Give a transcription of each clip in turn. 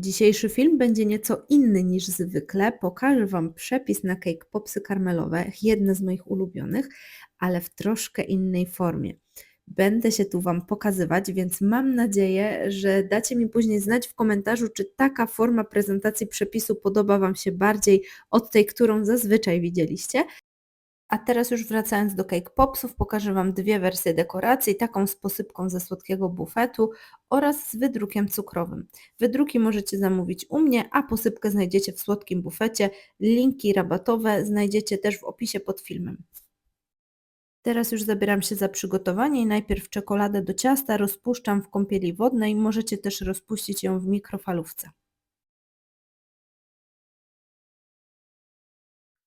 Dzisiejszy film będzie nieco inny niż zwykle. Pokażę Wam przepis na cake popsy karmelowe, jedne z moich ulubionych, ale w troszkę innej formie. Będę się tu Wam pokazywać, więc mam nadzieję, że dacie mi później znać w komentarzu, czy taka forma prezentacji przepisu podoba Wam się bardziej od tej, którą zazwyczaj widzieliście. A teraz już wracając do cake popsów, pokażę Wam dwie wersje dekoracji, taką z posypką ze słodkiego bufetu oraz z wydrukiem cukrowym. Wydruki możecie zamówić u mnie, a posypkę znajdziecie w słodkim bufecie. Linki rabatowe znajdziecie też w opisie pod filmem. Teraz już zabieram się za przygotowanie i najpierw czekoladę do ciasta rozpuszczam w kąpieli wodnej, możecie też rozpuścić ją w mikrofalówce.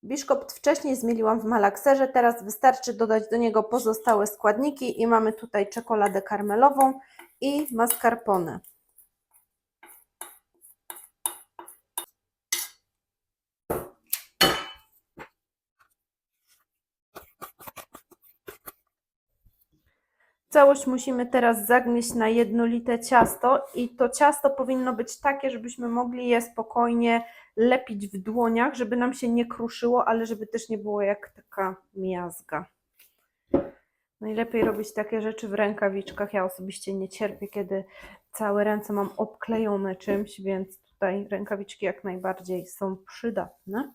Biszkopt wcześniej zmieliłam w malakserze, teraz wystarczy dodać do niego pozostałe składniki i mamy tutaj czekoladę karmelową i mascarpone. Całość musimy teraz zagnieść na jednolite ciasto i to ciasto powinno być takie, żebyśmy mogli je spokojnie lepić w dłoniach, żeby nam się nie kruszyło, ale żeby też nie było jak taka miazga. Najlepiej robić takie rzeczy w rękawiczkach. Ja osobiście nie cierpię, kiedy całe ręce mam obklejone czymś, więc tutaj rękawiczki jak najbardziej są przydatne.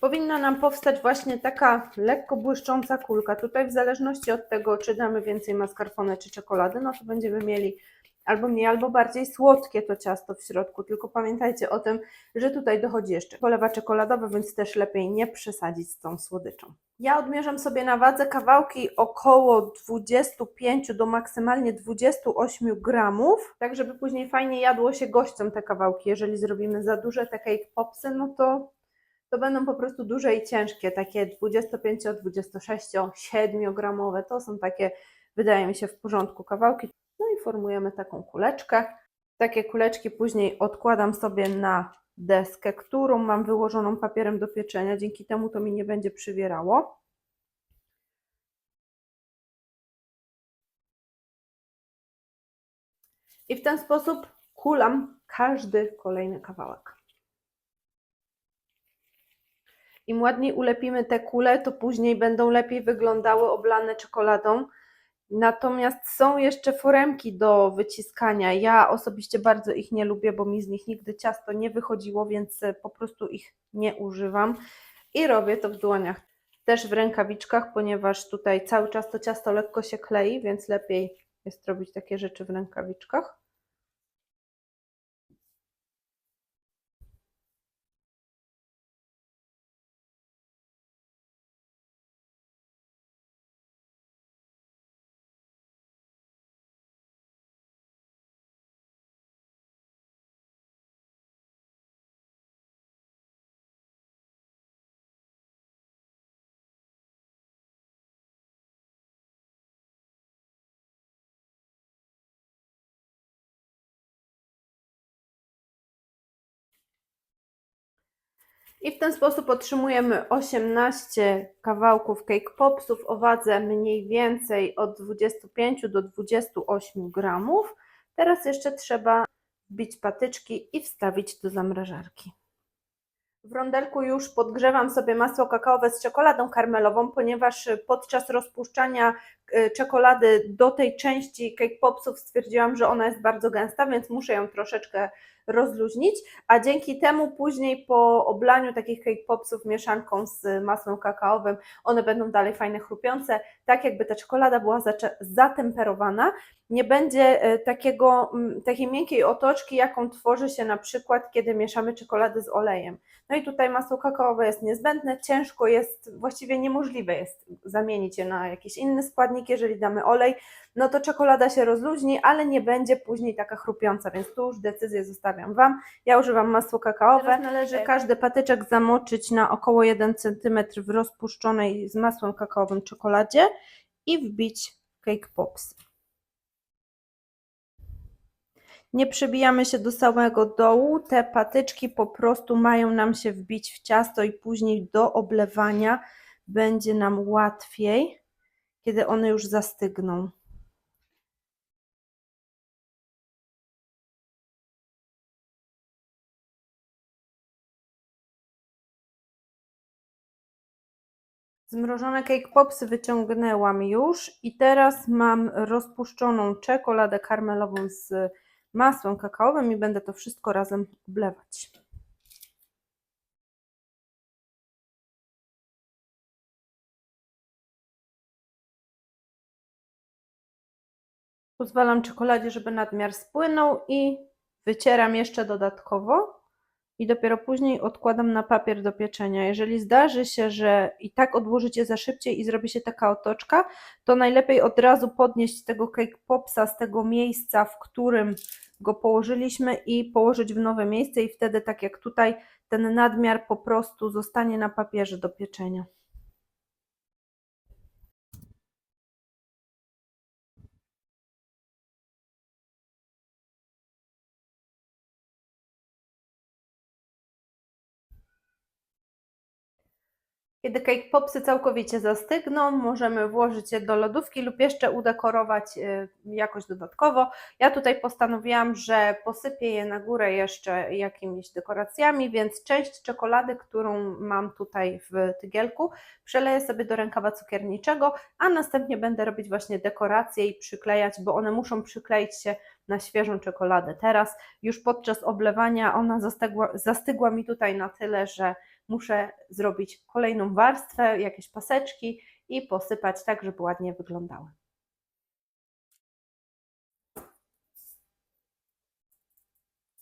Powinna nam powstać właśnie taka lekko błyszcząca kulka. Tutaj w zależności od tego, czy damy więcej mascarpone czy czekolady, no to będziemy mieli albo mniej, albo bardziej słodkie to ciasto w środku. Tylko pamiętajcie o tym, że tutaj dochodzi jeszcze polewa czekoladowa, więc też lepiej nie przesadzić z tą słodyczą. Ja odmierzam sobie na wadze kawałki około 25 do maksymalnie 28 gramów, tak żeby później fajnie jadło się gościom te kawałki. Jeżeli zrobimy za duże te cake popsy, no to to będą po prostu duże i ciężkie, takie 25, 26, 7 gramowe. To są takie, wydaje mi się, w porządku kawałki. No i formujemy taką kuleczkę. Takie kuleczki później odkładam sobie na deskę, którą mam wyłożoną papierem do pieczenia. Dzięki temu to mi nie będzie przywierało. I w ten sposób kulam każdy kolejny kawałek. Im ładniej ulepimy te kule, to później będą lepiej wyglądały oblane czekoladą. Natomiast są jeszcze foremki do wyciskania. Ja osobiście bardzo ich nie lubię, bo mi z nich nigdy ciasto nie wychodziło, więc po prostu ich nie używam. I robię to w dłoniach, też w rękawiczkach, ponieważ tutaj cały czas to ciasto lekko się klei, więc lepiej jest robić takie rzeczy w rękawiczkach. I w ten sposób otrzymujemy 18 kawałków cake popsów o wadze mniej więcej od 25 do 28 gramów. Teraz jeszcze trzeba wbić patyczki i wstawić do zamrażarki. W rondelku już podgrzewam sobie masło kakaowe z czekoladą karmelową, ponieważ podczas rozpuszczania y, czekolady do tej części cake popsów stwierdziłam, że ona jest bardzo gęsta, więc muszę ją troszeczkę rozluźnić, a dzięki temu później po oblaniu takich cake popsów mieszanką z masłem kakaowym, one będą dalej fajne, chrupiące, tak jakby ta czekolada była zatemperowana, nie będzie e, takiego, takiej miękkiej otoczki, jaką tworzy się na przykład, kiedy mieszamy czekoladę z olejem. No i tutaj masło kakaowe jest niezbędne, ciężko jest, właściwie niemożliwe jest zamienić je na jakiś inny składnik, jeżeli damy olej, no to czekolada się rozluźni, ale nie będzie później taka chrupiąca, więc tu już decyzję zostawiam Wam. Ja używam masło kakaowe. Teraz należy każdy patyczek zamoczyć na około 1 cm w rozpuszczonej z masłem kakaowym czekoladzie i wbić cake pops. Nie przebijamy się do samego dołu, te patyczki po prostu mają nam się wbić w ciasto i później do oblewania będzie nam łatwiej, kiedy one już zastygną. Zmrożone cake popsy wyciągnęłam już i teraz mam rozpuszczoną czekoladę karmelową z masłem kakaowym i będę to wszystko razem oblewać. Pozwalam czekoladzie, żeby nadmiar spłynął i wycieram jeszcze dodatkowo i dopiero później odkładam na papier do pieczenia. Jeżeli zdarzy się, że i tak odłożycie za szybciej i zrobi się taka otoczka, to najlepiej od razu podnieść tego cake popsa z tego miejsca, w którym go położyliśmy i położyć w nowe miejsce i wtedy tak jak tutaj ten nadmiar po prostu zostanie na papierze do pieczenia. Kiedy cake popsy całkowicie zastygną, możemy włożyć je do lodówki lub jeszcze udekorować y, jakoś dodatkowo. Ja tutaj postanowiłam, że posypię je na górę jeszcze jakimiś dekoracjami, więc część czekolady, którą mam tutaj w tygielku, przeleję sobie do rękawa cukierniczego, a następnie będę robić właśnie dekoracje i przyklejać, bo one muszą przykleić się na świeżą czekoladę. Teraz już podczas oblewania ona zastygła, zastygła mi tutaj na tyle, że muszę zrobić kolejną warstwę, jakieś paseczki i posypać tak, żeby ładnie wyglądały.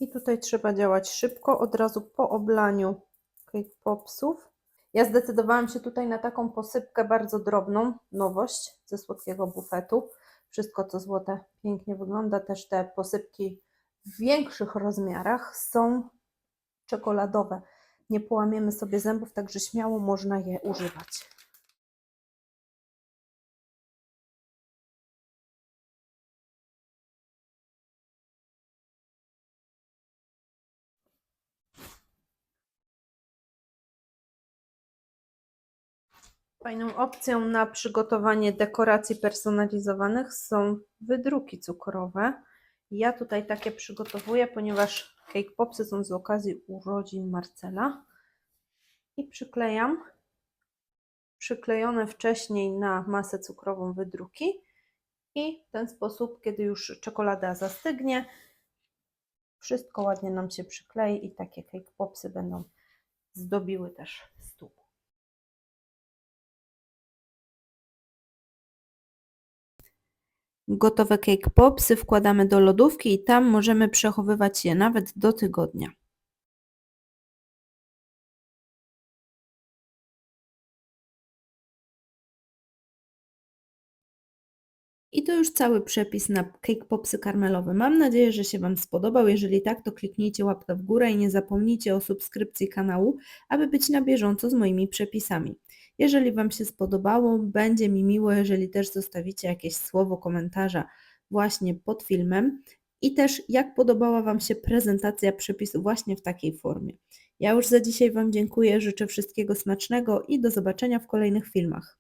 I tutaj trzeba działać szybko, od razu po oblaniu cake popsów. Ja zdecydowałam się tutaj na taką posypkę bardzo drobną, nowość ze słodkiego bufetu. Wszystko co złote pięknie wygląda, też te posypki w większych rozmiarach są czekoladowe nie połamiemy sobie zębów, także śmiało można je używać. Fajną opcją na przygotowanie dekoracji personalizowanych są wydruki cukrowe. Ja tutaj takie przygotowuję, ponieważ cake popsy są z okazji urodzin Marcela. I przyklejam przyklejone wcześniej na masę cukrową wydruki. I w ten sposób, kiedy już czekolada zastygnie, wszystko ładnie nam się przyklei i takie cake popsy będą zdobiły też Gotowe cake popsy wkładamy do lodówki i tam możemy przechowywać je nawet do tygodnia. I to już cały przepis na cake popsy karmelowe. Mam nadzieję, że się Wam spodobał. Jeżeli tak, to kliknijcie łapkę w górę i nie zapomnijcie o subskrypcji kanału, aby być na bieżąco z moimi przepisami. Jeżeli Wam się spodobało, będzie mi miło, jeżeli też zostawicie jakieś słowo komentarza właśnie pod filmem i też jak podobała Wam się prezentacja przepisu właśnie w takiej formie. Ja już za dzisiaj Wam dziękuję, życzę wszystkiego smacznego i do zobaczenia w kolejnych filmach.